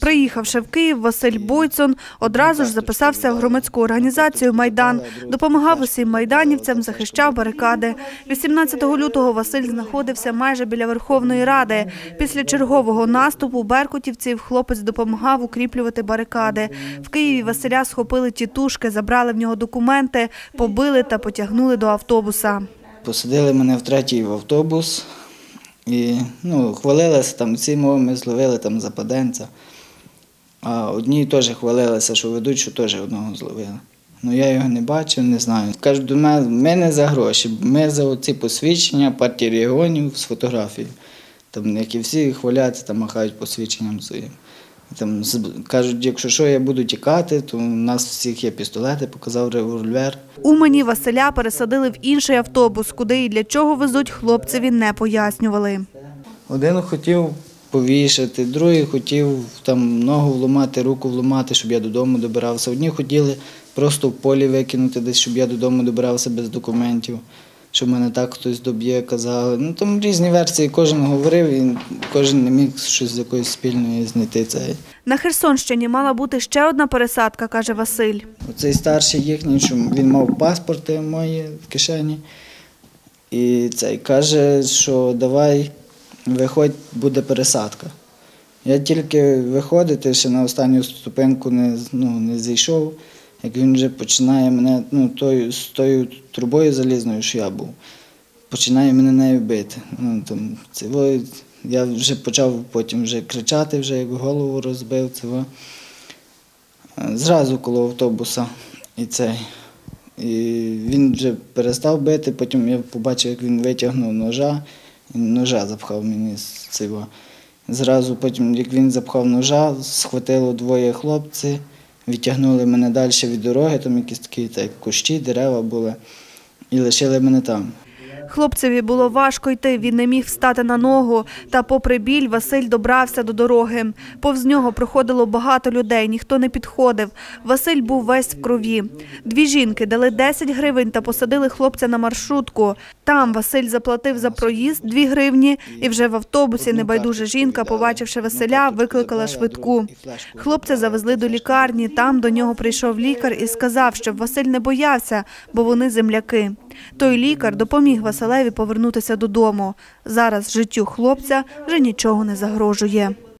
Приїхавши в Київ, Василь Бойцон одразу ж записався в громадську організацію Майдан, допомагав усім майданівцям, захищав барикади. 18 лютого Василь знаходився майже біля Верховної Ради. Після чергового наступу беркутівців хлопець допомагав укріплювати барикади. В Києві Василя схопили тітушки, забрали в нього документи, побили та потягнули до автобуса. Посадили мене в автобус і ну, хвалилися там ці мови, ми зловили там западенця. А одні теж хвалилися, що ведуть, що теж одного зловили. Ну я його не бачив, не знаю. Кажуть, до мене ми не за гроші, ми за оці посвідчення партії регіонів з фотографією. Там, як і всі хваляться, там махають посвідченням своїм. Там кажуть, якщо що я буду тікати, то у нас всіх є пістолети, показав револьвер. Умані Василя пересадили в інший автобус, куди і для чого везуть хлопцеві не пояснювали. Один хотів повішати, другий хотів там ногу вломати, руку вломати, щоб я додому добирався. Одні хотіли просто в полі викинути десь, щоб я додому добирався без документів, щоб мене так хтось доб'є, казали. Ну там різні версії, кожен говорив, і кожен не міг щось з якоїсь спільної знайти цей. На Херсонщині мала бути ще одна пересадка, каже Василь. Оцей старший їхній, що він мав паспорти мої в кишені. І цей каже, що давай виходь, буде пересадка. Я тільки виходити, ще на останню ступеньку не, ну, не зійшов, як він вже починає мене ну, тою, з тою трубою залізною, що я був, починає мене нею бити. Ну, там, цього, я вже почав потім вже кричати, вже як голову розбив. Цього. Зразу коло автобуса і цей. І він вже перестав бити, потім я побачив, як він витягнув ножа, і ножа запхав мені з цього. Зразу потім, як він запхав ножа, схватило двоє хлопці, відтягнули мене далі від дороги, там якісь такі так, кущі, дерева були, і лишили мене там. Хлопцеві було важко йти, він не міг встати на ногу. Та попри біль Василь добрався до дороги. Повз нього проходило багато людей, ніхто не підходив. Василь був весь в крові. Дві жінки дали 10 гривень та посадили хлопця на маршрутку. Там Василь заплатив за проїзд 2 гривні, і вже в автобусі небайдужа жінка, побачивши Василя, викликала швидку. Хлопця завезли до лікарні. Там до нього прийшов лікар і сказав, щоб Василь не боявся, бо вони земляки. Той лікар допоміг Василеві повернутися додому. Зараз життю хлопця вже нічого не загрожує.